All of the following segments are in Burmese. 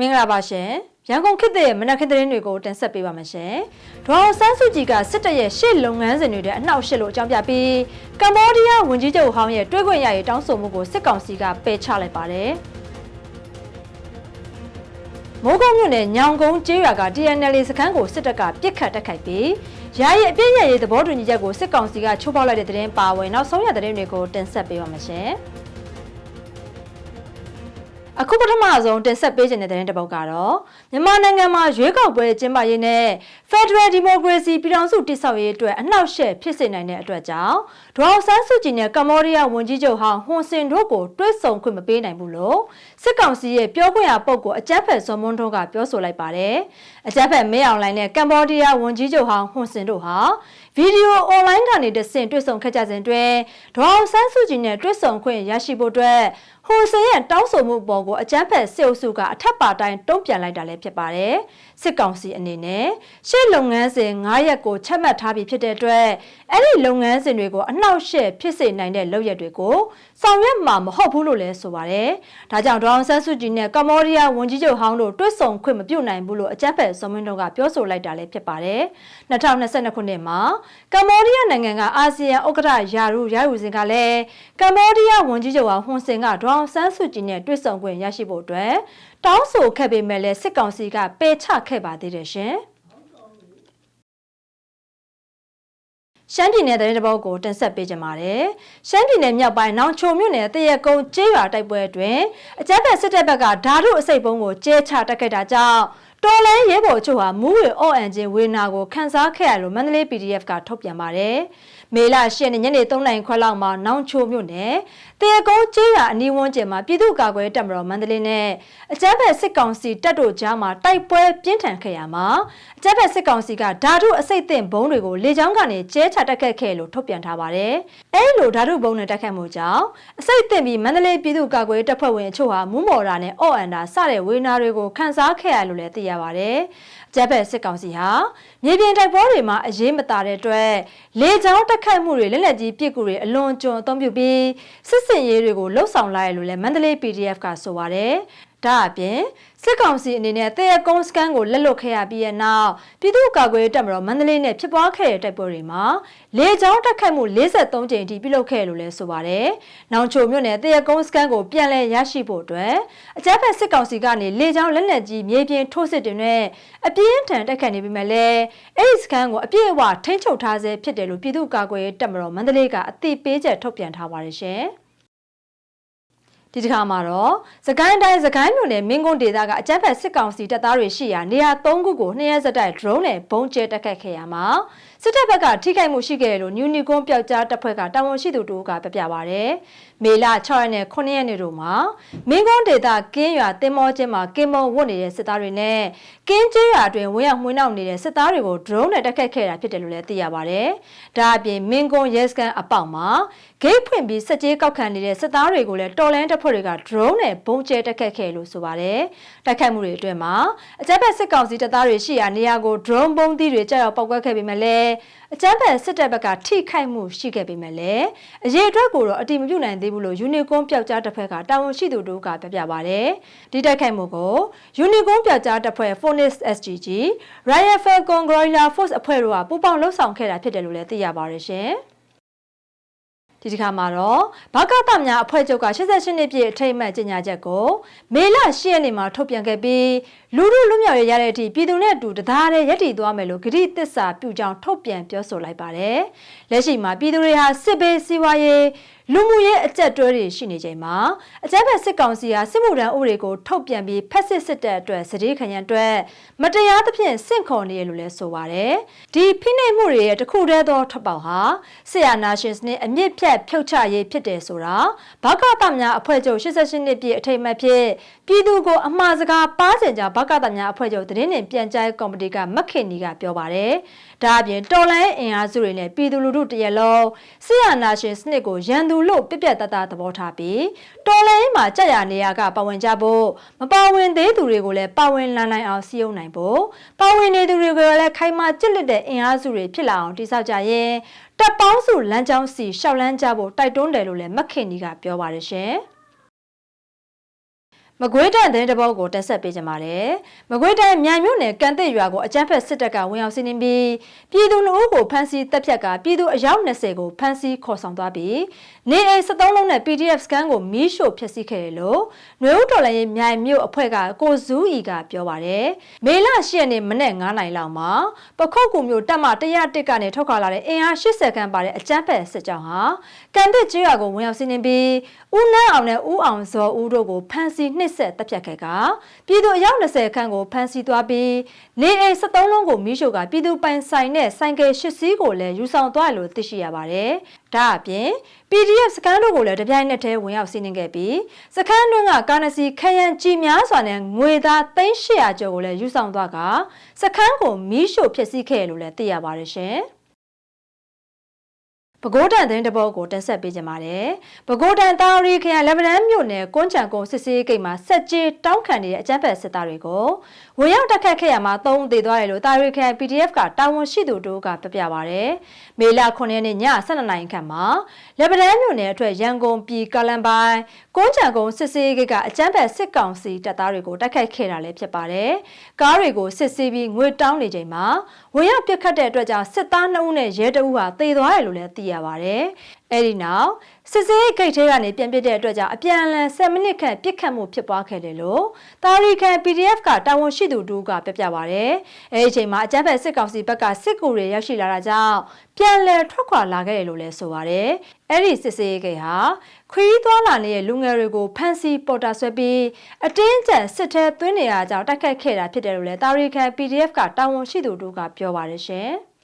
မင်္ဂလာပါရှင်ရန်ကုန်ခေတ်သစ်ရဲ့မနက်ခင်းသတင်းတွေကိုတင်ဆက်ပေးပါမယ်ရှင်ဒေါအောင်ဆန်းစုကြည်ကစစ်တပ်ရဲ့ရှေ့လုပ်ငန်းစဉ်တွေတဲ့အနှောက်အယှက်လို့အကြောင်းပြပြီးကမ္ဘောဒီးယားဝန်ကြီးချုပ်ဟောင်းရဲ့တွဲခွင့်ရရေးတောင်းဆိုမှုကိုစစ်ကောင်စီကပယ်ချလိုက်ပါတယ်မိုးကုတ်မြို့နယ်ညောင်ကုန်းကျေးရွာက TNL စခန်းကိုစစ်တပ်ကပြစ်ခတ်တက်ခိုက်ပြီးယာယီအပြည့်ရရေးသဘောတူညီချက်ကိုစစ်ကောင်စီကချိုးဖောက်လိုက်တဲ့သတင်းပါဝင်နောက်ဆုံးရသတင်းတွေကိုတင်ဆက်ပေးပါမယ်ရှင်။ အခုပထမဆုံးတင်ဆက်ပေးခြင်းတဲ့သတင်းတစ်ပုဒ်ကတော့မြန်မာနိုင်ငံမှာရွေးကောက်ပွဲကျင်းပရေးနဲ့ Federal Democracy ပြည်ထောင်စုတည်ဆောက်ရေးအတွက်အနှောက်အယှက်ဖြစ်စေနိုင်တဲ့အတွက်ကြောင့်ဒေါအောင်ဆန်းစုကြည်နဲ့ကမ္ဘောဒီးယားဝန်ကြီးချုပ်ဟောင်းဟွန်ဆင်တို့ကိုတွဲဆုံခွင့်မပေးနိုင်ဘူးလို့စစ်ကောင်စီရဲ့ပြောခွင့်ရပုဂ္ဂိုလ်အကြမ်းဖက်ဇော်မွန်းထွန်းကပြောဆိုလိုက်ပါတယ်။အကြမ်းဖက်မဲအောင်လိုင်းနဲ့ကမ္ဘောဒီးယားဝန်ကြီးချုပ်ဟောင်းဟွန်ဆင်တို့ဟာဗီဒီယိုအွန်လိုင်းကနေတဆင့်တွေ့ဆုံခဲ့ကြစဉ်တွင်ဒေါအောင်ဆန်းစုကြည်နဲ့တွေ့ဆုံခွင့်ရရှိဖို့အတွက် ဟိုဆန်ရဲ့တောင်းဆိုမှုပေါ်ကိုအကြမ်းဖက်စစ်အုပ်စုကအထက်ပါတိုင်းတုံ့ပြန်လိုက်တာလည်းဖြစ်ပါတယ်။စစ်ကောင်စီအနေနဲ့ရှေ့လုပ်ငန်းစဉ်9ရက်ကိုချက်မှတ်ထားပြီးဖြစ်တဲ့အတွက်အဲ့ဒီလုပ်ငန်းစဉ်တွေကိုအနှောက်အယှက်ဖြစ်စေနိုင်တဲ့လုပ်ရက်တွေကိုဆောင်ရွက်မှာမဟုတ်ဘူးလို့လည်းဆိုပါတယ်။ဒါကြောင့်ဒေါအောင်ဆန်းစုကြည်နဲ့ကမ္ဘောဒီးယားဝန်ကြီးချုပ်ဟောင်းတို့တွဲဆုံခွင့်မပြုနိုင်ဘူးလို့အကြမ်းဖက်ဇွန်မင်းတို့ကပြောဆိုလိုက်တာလည်းဖြစ်ပါတယ်။2022ခုနှစ်မှာကမ္ဘောဒီးယားနိုင်ငံကအာဆီယံဥက္ကဋ္ဌယာရုယာယူစဉ်ကလည်းကမ္ဘောဒီးယားဝန်ကြီးချုပ်ဟောင်းဟွန်ဆင်ကဒေါအောင်ဆန်းစုကြည်နဲ့တွေ့ဆုံခွင့်ရရှိဖို့အတွက်တောင်းဆိုခဲ့ပေမဲ့လည်းစစ်ကောင်စီကပယ်ချခဲ့ပါသေးတယ်ရှင်။ရှမ်းပြည်နယ်တဲ့တပုတ်ကိုတင်ဆက်ပေးကြပါမယ်။ရှမ်းပြည်နယ်မြောက်ပိုင်းနောင်ချိုမြို့နယ်တရက်ကုန်းကျေးရွာတိုက်ပွဲအတွင်းအကြမ်းဖက်စစ်တပ်ဘက်ကဓာတုအစိတ်ပုံးကိုကျဲချတက်ခဲ့တာကြောင့်တော်လဲရဲဘော်ချို့ဟာမူးဝေအော့အန်ချင်းဝေနာကိုခန်းစားခဲ့ရလို့မန္တလေး PDF ကထုတ်ပြန်ပါတယ်။မေလ10ရက်နေ့ညနေ3နာရီခွဲလောက်မှာနောင်ချိုမြို့နယ်တရကုန်းကျေးရွာအနီးဝန်းကျင်မှာပြည်သူ့ကာကွယ်တပ်မတော်မန္တလေးနဲ့အကြမ်းဖက်စစ်ကောင်စီတပ်တို့ကြားမှာတိုက်ပွဲပြင်းထန်ခဲ့ရမှာအကြမ်းဖက်စစ်ကောင်စီကဓာတုအစိတ်သင့်ဘုံတွေကိုလေကြောင်းကနေကျဲချတက်ခတ်ခဲ့လို့ထုတ်ပြန်ထားပါတယ်။အဲဒီလိုဓာတုဘုံနဲ့တက်ခတ်မှုကြောင့်အစိတ်သင့်ပြီးမန္တလေးပြည်သူ့ကာကွယ်တပ်ဖွဲ့ဝင်အချို့ဟာမူးမော်တာနဲ့အော့အန်တာစတဲ့ဝေနာတွေကိုခန်းစားခဲ့ရလို့လည်းသိရပါတယ်။ ဂျက်ဘက်စစ်ကောင်စီဟာမြေပြင်တိုက်ပွဲတွေမှာအရေးမသာတဲ့အတွက်လေကြောင်းတက်ခတ်မှုတွေလက်လက်ကြီးပစ်ကူတွေအလွန်ကျွံအသုံးပြုပြီးစစ်စင်ရေးတွေကိုလှုပ်ဆောင်လာရလို့လည်းမန္တလေး PDF ကဆိုပါတယ်ဒါအပြင်စစ်ကောင်စီအနေနဲ့တဲ့ကုန်းစကန်ကိုလက်လွတ်ခဲ့ရပြီးတဲ့နောက်ပြည်သူ့ကာကွယ်တပ်မတော်မန္တလေးနဲ့ဖြစ်ပွားခဲ့တဲ့တိုက်ပွဲတွေမှာလေကြောင်းတက်ခတ်မှု53ကြိမ်အထိပြုလုပ်ခဲ့လို့လည်းဆိုပါတယ်။နောင်ချိုမြို့နယ်တဲ့ကုန်းစကန်ကိုပြန်လည်ရရှိဖို့အတွက်အကြမ်းဖက်စစ်ကောင်စီကနေလေကြောင်းလက်နက်ကြီးမြေပြင်ထိုးစစ်တွေနဲ့အပြင်းထန်တက်ခတ်နေပြီမဲ့လည်းအဲ့ဒီစကန်ကိုအပြည့်အဝထိန်းချုပ်ထားဆဲဖြစ်တယ်လို့ပြည်သူ့ကာကွယ်တပ်မတော်မန္တလေးကအသိပေးချက်ထုတ်ပြန်ထားပါတယ်ရှင်။ ဒီတစ်ခါမှာတော့စကိုင်းတိုင်းစကိုင်းမြို့နယ်မင်းကုန်းဒေသကအကြမ်းဖက်စစ်ကောင်စီတပ်သားတွေရှိရာနေရာ၃ခုကိုနှစ်ရက်ဆက်တိုက် drone နဲ့ဘုံကျဲတက်ခတ်ခဲ့ရမှာစစ်တပ်ဘက်ကထိခိုက်မှုရှိခဲ့တယ်လို့ New Nicon ပျောက်ကြားတပ်ဖွဲ့ကတာဝန်ရှိသူတို့ကပြပြပါဗျ။မေလ6ရက်နဲ့9ရက်နေ့တို့မှာမင်းကုန်းဒေသကင်းရွာတင်မောချင်းမှာကင်းမောဝတ်နေတဲ့စစ်သားတွေနဲ့ကင်းကျေးရွာအတွင်းဝင်းရောက်မှွေးနှောက်နေတဲ့စစ်သားတွေကို drone နဲ့တက်ခတ်ခဲ့တာဖြစ်တယ်လို့လည်းသိရပါဗျ။ဒါအပြင်မင်းကုန်းရဲစခန်းအပေါက်မှာဂိတ်ဖွင့်ပြီးစက်ကြီးကောက်ခံနေတဲ့စစ်သားတွေကိုလည်းတော်လန်တပ်ဖွဲ့တွေက drone နဲ့ဘုံကျဲတက်ခတ်ခဲ့လို့ဆိုပါတယ်။တက်ခတ်မှုတွေအတွင်းမှာအကြမ်းဖက်စစ်ကောင်စီတပ်သားတွေရှိရာနေရာကို drone ဘုံသီးတွေကြောက်ရောက်ပောက်ကွက်ခဲ့ပေမဲ့လည်းအကြမ်းဖက်စစ်တပ်ဘက်ကထိခိုက်မှုရှိခဲ့ပေမဲ့လည်းအရေးအတွက်ကိုတော့အတိမပြုနိုင်သေးဘူးလို့ Unicorn ပျောက်ကြားတပ်ဖွဲ့ကတာဝန်ရှိသူတို့ကပြပြပါတယ်။ဒီတိုက်ခိုက်မှုကို Unicorn ပျောက်ကြားတပ်ဖွဲ့ Phoenix SGG, Royal Falcon Guerrilla Force အဖွဲ့တို့ကပူးပေါင်းလှုပ်ဆောင်ခဲ့တာဖြစ်တယ်လို့လည်းသိရပါတယ်ရှင်။ ဒီတစ်ခါမှာတော့ဘကတများအဖွဲ့ချုပ်က88နှစ်ပြည့်အထိတ်အမှတ်ကြေညာချက်ကိုမေလ10ရက်နေ့မှာထုတ်ပြန်ခဲ့ပြီးလူလူလူမြောက်ရရတဲ့အထိပြည်သူနဲ့အတူတသားတည်းရပ်တည်သွားမယ်လို့ဂရိသစ္စာပြုကြောင်းထုတ်ပြန်ပြောဆိုလိုက်ပါတယ်။လက်ရှိမှာပြည်သူတွေဟာစစ်ဘေးစီးပွားရေး လူမှုရေးအကြက်တွဲတွေရှိနေချိန်မှာအကြမ်းဖက်စစ်ကောင်စီဟာစစ်မှုထမ်းဥပဒေကိုထုတ်ပြန်ပြီးဖက်စစ်စစ်တပ်အတွက်စတိခရံအတွက်မတရားသဖြင့်စင့်ခေါ်နေရလို့လည်းဆိုပါတယ်။ဒီဖိနှိပ်မှုတွေရဲ့တခုတည်းသောထပ်ပေါက်ဟာဆရာနာရှင်စနစ်အမြင့်ဖြတ်ဖြုတ်ချရေးဖြစ်တယ်ဆိုတာဘကတများအဖွဲ့ချုပ်88နှစ်ပြည့်အထိမ်းအမှတ်ဖြစ်ပြည်သူကိုအမှားစကားပါးစင်ကြဘကတများအဖွဲ့ချုပ်သတင်းနဲ့ပြန်ကြားကော်မတီကမခင်နီကပြောပါတယ်။ဒါအပြင်တော်လိုင်းအင်အားစုတွေနဲ့ပြည်သူလူထုတရက်လုံးဆရာနာရှင်စနစ်ကိုရန်သူလို့ပြပြတတသဘောထားပြီးတော်လိုင်းမှာကြက်ရနေရကပါဝင်ကြဖို့မပါဝင်သေးသူတွေကိုလည်းပါဝင်လာနိုင်အောင်စီယုံနိုင်ဖို့ပါဝင်နေသူတွေကိုလည်းခိုင်မာကြစ်လက်တဲ့အင်အားစုတွေဖြစ်လာအောင်တိစောက်ကြရင်တပ်ပေါင်းစုလမ်းကြောင်းစီရှောက်လန်းကြဖို့တိုက်တွန်းတယ်လို့လည်းမခင်နီကပြောပါတယ်ရှင်။ မကွေးတိုင်းသတင်းတပုတ်ကိုတက်ဆက်ပေးကြပါမယ်။မကွေးတိုင်းမြိုင်မြို့နယ်ကန်တဲ့ရွာကိုအကြမ်းဖက်စစ်တပ်ကဝင်ရောက်စီးနင်းပြီးပြည်သူလူအုပ်ကိုဖမ်းဆီးတပ်ဖြတ်ကပြည်သူအယောက်20ကိုဖမ်းဆီးခေါ်ဆောင်သွားပြီးနေအိမ်73လုံးနဲ့ PDF စကန်ကိုမီးရှို့ဖျက်ဆီးခဲ့တယ်လို့နွေဦးတော်လည်းရဲ့မြိုင်မြို့အဖွဲ့ကကိုဇူးဤကပြောပါတယ်။မေလ10ရက်နေ့မနေ့9နိုင်လောက်မှာပခုတ်ကူမြို့တပ်မ101ကနေထုတ်ခွာလာတဲ့အင်အား80ခန်းပါတဲ့အကြမ်းဖက်စစ်ကြောင်းဟာကန်တဲ့ကျွော်ကိုဝင်ရောက်စီးနင်းပြီးဦးနန်းအောင်နဲ့ဦးအောင်ဇော်ဦးတို့ကိုဖမ်းဆီးနှိပ်စက်တပ်ဖြတ်ခဲ့ကပြည်သူအယောက်20ခန်းကိုဖမ်းဆီးသွားပြီးနေအိမ်73လုံးကိုမိရှို့ကပြည်သူပိုင်ဆိုင်တဲ့ဆိုင်ကယ်၈စီးကိုလည်းယူဆောင်သွားလို့သိရှိရပါတယ်။ဒါအပြင် PDF စကန်တို့ကိုလည်းတပြိုင်နက်တည်းဝင်ရောက်စီးနင်းခဲ့ပြီးစခန်းတွင်းကကာနစီခရန်ကြီးများစွာနဲ့ငွေသား300ကျော်ကိုလည်းယူဆောင်သွားကစခန်းကိုမီးရှို့ဖျက်ဆီးခဲ့လို့လည်းသိရပါတယ်ရှင်။ ပဲခူးတန်သတင်းတပုတ်ကိုတင်ဆက်ပေးကြပါမယ်။ပဲခူးတန်တာရီခရိုင်လက်ဗနန်းမြို့နယ်ကွန်းချံကုန်းစစ်စေးဂိတ်မှာဆက်ကြေးတောင်းခံနေတဲ့အကြမ်းဖက်စစ်သားတွေကိုဝင်ရောက်တက်ခတ်ခဲ့ရမှာ၃ဦးသေသွားတယ်လို့တာရီခရိုင် PDF ကတာဝန်ရှိသူတို့ကပြပြပါဗျ။မေလ9ရက်နေ့ည12နာရီခန့်မှာလက်ဗနန်းမြို့နယ်အတွက်ရန်ကုန်ပြည်ကလန်ပိုင်း ကွန်းချံကုန်းစစ်စေးဂိတ်ကအကြမ်းဖက်စစ်ကောင်စီတပ်သားတွေကိုတက်ခတ်ခဲ့တာလည်းဖြစ်ပါတယ်။ကားတွေကိုစစ်ဆေးပြီးငွေတောင်းနေချိန်မှာဝင်ရောက်ပစ်ခတ်တဲ့အတွက်ကြောင့်စစ်သား2ဦးနဲ့ရဲတအုပ်ဟာသေသွားတယ်လို့လည်းသိရပါတယ်။အဲဒီနောက်စစ်စေးဂိတ်ထဲကနေပြန်ပစ်တဲ့အတွက်ကြောင့်အပြန်အလှန်10မိနစ်ခန့်ပစ်ခတ်မှုဖြစ်ပွားခဲ့တယ်လို့တာရီကန် PDF ကတာဝန်ရှိသူတို့ကပြပြပါတယ်။အဲဒီအချိန်မှာအကြမ်းဖက်စစ်ကောင်စီဘက်ကစစ်ကူတွေရောက်ရှိလာတာကြောင့်ပြန်လည်ထွက်ခွာလာခဲ့တယ်လို့လည်းဆိုပါတယ်။အဲဒီစစ်စေးဂိတ်ဟာခရီးသွားလာနေတဲ့လူငယ်တွေကိုဖမ်းဆီးပေါ်တာဆွဲပြီးအတင်းကျပ်စစ်ထဲသွင်းနေရကြောင်းတိုက်ခတ်ခဲ့တာဖြစ်တယ်လို့လည်းတာရီကန် PDF ကတာဝန်ရှိသူတို့ကပြောပါတယ်ရှင်။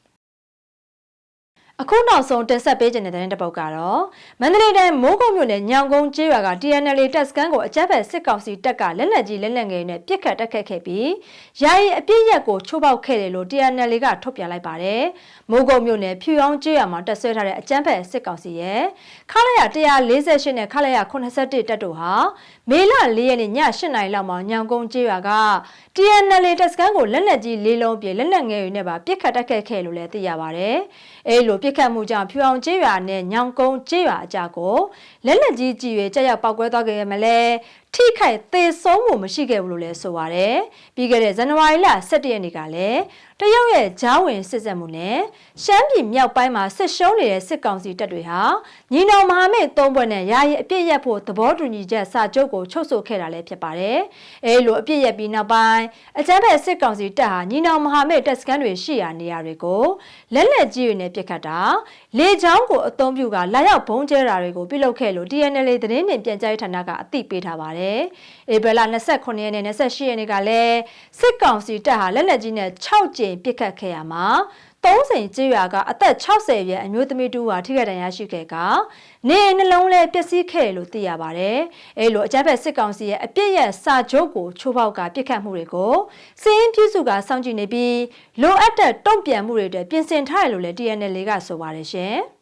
အခုနောက်ဆုံးတင်ဆက်ပေးခြင်းတဲ့တဲ့ပုတ်ကတော့မန္တလေးတိုင်းမိုးကုတ်မြို့နယ်ညောင်ကုန်းကျေးရွာက TNL တပ်စခန်းကိုအကြမ်းဖက်စစ်ကောင်စီတပ်ကလက်နက်ကြီးလက်နက်ငယ်နဲ့ပစ်ခတ်တက်ခတ်ခဲ့ပြီးယာယီအပြစ်ရက်ကိုချိုးပေါက်ခဲ့တယ်လို့ TNL ကထုတ်ပြန်လိုက်ပါတယ်။မိုးကုတ်မြို့နယ်ဖြူရောင်းကျေးရွာမှာတပ်ဆွဲထားတဲ့အကြမ်းဖက်စစ်ကောင်စီရဲ့ခလာရ148နဲ့ခလာရ81တပ်တို့ဟာမေလ၄ရက်နေ့ည8နာရီလောက်မှာညောင်ကုန်းကျေးရွာက TNL တပ်စခန်းကိုလက်နက်ကြီးလေးလုံးပြည့်လက်နက်ငယ်တွေနဲ့ပါပစ်ခတ်တက်ခတ်ခဲ့လို့လည်းသိရပါတယ်။အဲလိုပစ်ခတ်မှုကြောင့်ဖြူအောင်ကျေးရွာနဲ့ညောင်ကုန်းကျေးရွာအကြကိုလက်လက်ကြီးကြည်ရွေကြောက်ရောက်ပောက်ကွဲသွားခဲ့ရမလဲ ထိခိုက်သေဆုံးမှုမရှိခဲ့ဘူးလို့လည်းဆိုပါတယ်ပြီးခဲ့တဲ့ဇန်နဝါရီလ17ရက်နေ့ကလည်းတရုတ်ရဲ့ဂျားဝင်စစ်ဆက်မှုနဲ့ရှမ်းပြည်မြောက်ပိုင်းမှာစစ်ရှုံးနေတဲ့စစ်ကောင်စီတပ်တွေဟာညီနောင်မဟာမိတ်သုံးဘက်နဲ့ယာယီအပြစ်ရက်ဖို့သဘောတူညီချက်စာချုပ်ကိုချုပ်ဆိုခဲ့တာလည်းဖြစ်ပါတယ်အဲလိုအပြစ်ရက်ပြီးနောက်ပိုင်းအကြမ်းဖက်စစ်ကောင်စီတပ်ဟာညီနောင်မဟာမိတ်တပ်စခန်းတွေရှိရာနေရာတွေကိုလက်လက်ကြီးတွေနဲ့ပစ်ခတ်တာလေကြောင်းကိုအသုံးပြုကလာရောက်ဘုံကျဲတာတွေကိုပြုလုပ်ခဲ့လို့ TNL သတင်းနှင့်ပြန်ကြားရေးဌာနကအသိပေးထားပါတယ်။ဧပြီလ29ရက်နဲ့28ရက်နေ့ကလည်းစစ်ကောင်စီတပ်ဟာလက်နက်ကြီးနဲ့6ကြိမ်ပစ်ခတ်ခဲ့ရမှာ30ကျေးရွာကအသက်60ရဲ့အမျိုးသမီးတူဟာထိခိုက်ဒဏ်ရာရှိခဲ့ကနေအိမ်နှလုံးလဲပျက်စီးခဲ့လို့သိရပါတယ်။အဲလိုအကြမ်းဖက်စစ်ကောင်စီရဲ့အပြစ်ရဲ့စာချုပ်ကိုချိုးဖောက်ကပြစ်ခတ်မှုတွေကိုစည်ရင်ပြုစုကစောင့်ကြည့်နေပြီးလိုအပ်တဲ့တုံ့ပြန်မှုတွေအတွက်ပြင်ဆင်ထားရလို့လည်း TNL ကဆိုပါတယ်ရှင်။